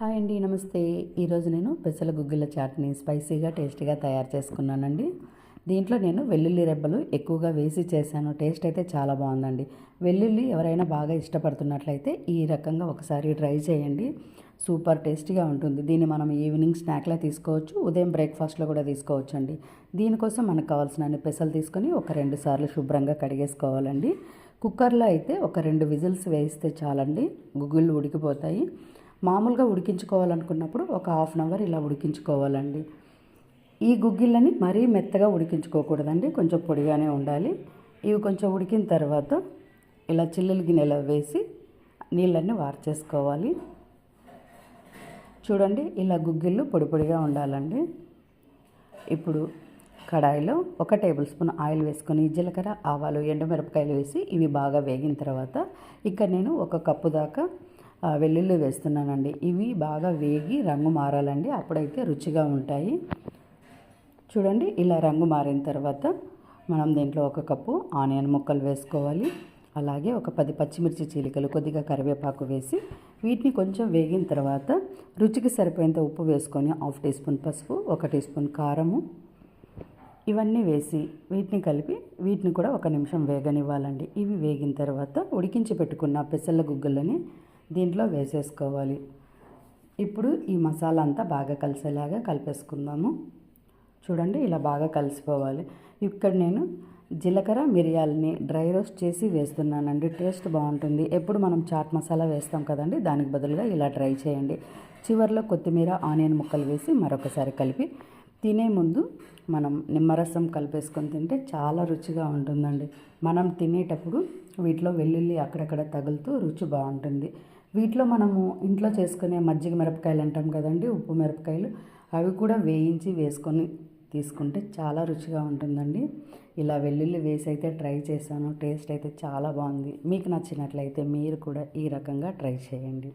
Hi అండి నమస్తే. ఈరోజు నేను పెసల గుగ్గిల చాట్ని స్పైసీగా టేస్టీగా తయారు చేసుకున్నానండి. దీంట్లో నేను వెల్లుల్లి రెబ్బలు ఎక్కువగా వేసి చేశాను. టేస్ట్ అయితే చాలా బాగుందండి. వెల్లుల్లి ఎవరైనా బాగా ఇష్టపడుతున్నట్లయితే ఈ రకంగా ఒకసారి ట్రై చేయండి. సూపర్ టేస్టీగా ఉంటుంది. దీన్ని మనం ఈవినింగ్ స్నాక్లా తీసుకోవచ్చు ఉదయం బ్రేక్ఫాస్ట్లో కూడా తీసుకోవచ్చు అండి దీనికోసం మనకు కావాల్సిన అన్ని పెసలు తీసుకొని ఒక రెండు సార్లు శుభ్రంగా కడిగేసుకోవాలండి. కుక్కర్లో అయితే ఒక రెండు విజిల్స్ వేయిస్తే చాలండి. గుగ్గిళ్ళు ఉడికిపోతాయి. మామూలుగా ఉడికించుకోవాలనుకున్నప్పుడు ఒక హాఫ్ అన్ అవర్ ఇలా ఉడికించుకోవాలండి. ఈ గుగ్గిళ్ళని మరీ మెత్తగా ఉడికించుకోకూడదండి. కొంచెం పొడిగానే ఉండాలి. ఇవి కొంచెం ఉడికిన తర్వాత ఇలా చిల్లులు గిన్నెలో వేసి నీళ్ళన్నీ వార్చేసుకోవాలి. చూడండి ఇలా గుగ్గిళ్ళు పొడి పొడిగా ఉండాలండి. ఇప్పుడు కడాయిలో ఒక టేబుల్ స్పూన్ ఆయిల్ వేసుకొని జీలకర్ర ఆవాలు ఎండుమిరపకాయలు వేసి ఇవి బాగా వేగిన తర్వాత ఇక్కడ నేను ఒక కప్పు దాకా వెల్లుల్లి వేస్తున్నానండి. ఇవి బాగా వేగి రంగు మారాలండి. అప్పుడైతే రుచిగా ఉంటాయి. చూడండి ఇలా రంగు మారిన తర్వాత మనం దీంట్లో ఒక కప్పు ఆనియన్ ముక్కలు వేసుకోవాలి. అలాగే ఒక పది పచ్చిమిర్చి చీలికలు కొద్దిగా కరివేపాకు వేసి వీటిని కొంచెం వేగిన తర్వాత రుచికి సరిపోయేంత ఉప్పు వేసుకొని హాఫ్ టీ స్పూన్ పసుపు ఒక టీ స్పూన్ కారము ఇవన్నీ వేసి వీటిని కలిపి వీటిని కూడా ఒక నిమిషం వేగనివ్వాలండి. ఇవి వేగిన తర్వాత ఉడికించి పెట్టుకున్న పెసల గుగ్గులని దీంట్లో వేసేసుకోవాలి. ఇప్పుడు ఈ మసాలా అంతా బాగా కలిసేలాగా కలిపేసుకుందాము. చూడండి ఇలా బాగా కలిసిపోవాలి. ఇక్కడ నేను జీలకర్ర మిరియాలని డ్రై రోస్ట్ చేసి వేస్తున్నానండి. టేస్ట్ బాగుంటుంది. ఎప్పుడు మనం చాట్ మసాలా వేస్తాం కదండి దానికి బదులుగా ఇలా ట్రై చేయండి. చివరిలో కొత్తిమీర ఆనియన్ ముక్కలు వేసి మరొకసారి కలిపి తినే ముందు మనం నిమ్మరసం కలిపేసుకొని తింటే చాలా రుచిగా ఉంటుందండి. మనం తినేటప్పుడు వీటిలో వెల్లుల్లి అక్కడక్కడ తగులుతూ రుచి బాగుంటుంది. వీటిలో మనము ఇంట్లో చేసుకునే మజ్జిగ మిరపకాయలు అంటాం కదండి ఉప్పు మిరపకాయలు. అవి కూడా వేయించి వేసుకొని తీసుకుంటే చాలా రుచిగా ఉంటుందండి. ఇలా వెల్లుల్లి వేసి అయితే ట్రై చేశాను టేస్ట్ అయితే చాలా బాగుంది. మీకు నచ్చినట్లయితే మీరు కూడా ఈ రకంగా ట్రై చేయండి.